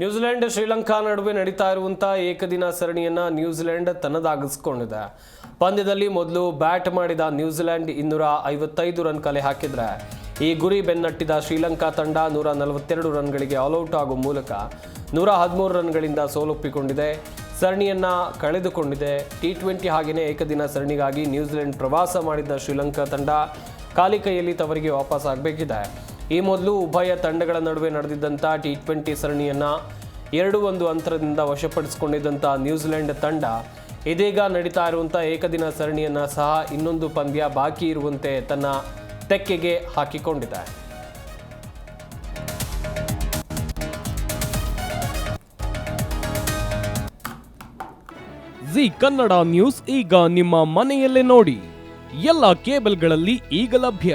New Zealand Sri Lanka ನಡುವೆ ನಡೀತಾ ಇರುವಂತಹ ಏಕದಿನ ಸರಣಿಯನ್ನ ನ್ಯೂಜಿಲೆಂಡ್ ತನ್ನದಾಗಿಸ್ಕೊಂಡಿದೆ. ಪಂದ್ಯದಲ್ಲಿ ಮೊದಲು ಬ್ಯಾಟ್ ಮಾಡಿದ ನ್ಯೂಜಿಲೆಂಡ್ ಇನ್ನೂರ ಐವತ್ತೈದು ರನ್ ಕಲೆ ಹಾಕಿದ್ರೆ ಈ ಗುರಿ ಬೆನ್ನಟ್ಟಿದ ಶ್ರೀಲಂಕಾ ತಂಡ ನೂರ ನಲವತ್ತೆರಡು ರನ್ಗಳಿಗೆ ಆಲ್ಔಟ್ ಆಗುವ ಮೂಲಕ ನೂರ ಹದಿಮೂರು ರನ್ಗಳಿಂದ ಸೋಲೊಪ್ಪಿಕೊಂಡಿದೆ. ಸರಣಿಯನ್ನ ಕಳೆದುಕೊಂಡಿದೆ. ಟಿ ಟ್ವೆಂಟಿ ಹಾಗೆಯೇ ಏಕದಿನ ಸರಣಿಗಾಗಿ ನ್ಯೂಜಿಲೆಂಡ್ ಪ್ರವಾಸ ಮಾಡಿದ್ದ ಶ್ರೀಲಂಕಾ ತಂಡ ಖಾಲಿ ಕೈಯಲ್ಲಿ ತವರಿಗೆ ವಾಪಸ್ ಆಗಬೇಕಿದೆ ಈ ಮೊದಲು ಉಭಯ ತಂಡಗಳ ನಡುವೆ ನಡೆದಿದ್ದಂಥ ಟಿ ಟ್ವೆಂಟಿ ಸರಣಿಯನ್ನು ಎರಡು ಒಂದು ಅಂತರದಿಂದ ವಶಪಡಿಸಿಕೊಂಡಿದ್ದಂಥ ನ್ಯೂಜಿಲೆಂಡ್ ತಂಡ ಇದೀಗ ನಡೀತಾ ಇರುವಂಥ ಏಕದಿನ ಸರಣಿಯನ್ನು ಸಹ ಇನ್ನೊಂದು ಪಂದ್ಯ ಬಾಕಿ ಇರುವಂತೆ ತನ್ನ ತೆಕ್ಕೆಗೆ ಹಾಕಿಕೊಂಡಿದೆ. ಜಿ ಕನ್ನಡ ನ್ಯೂಸ್ ಈಗ ನಿಮ್ಮ ಮನೆಯಲ್ಲೇ ನೋಡಿ. ಎಲ್ಲ ಕೇಬಲ್ಗಳಲ್ಲಿ ಈಗ ಲಭ್ಯ.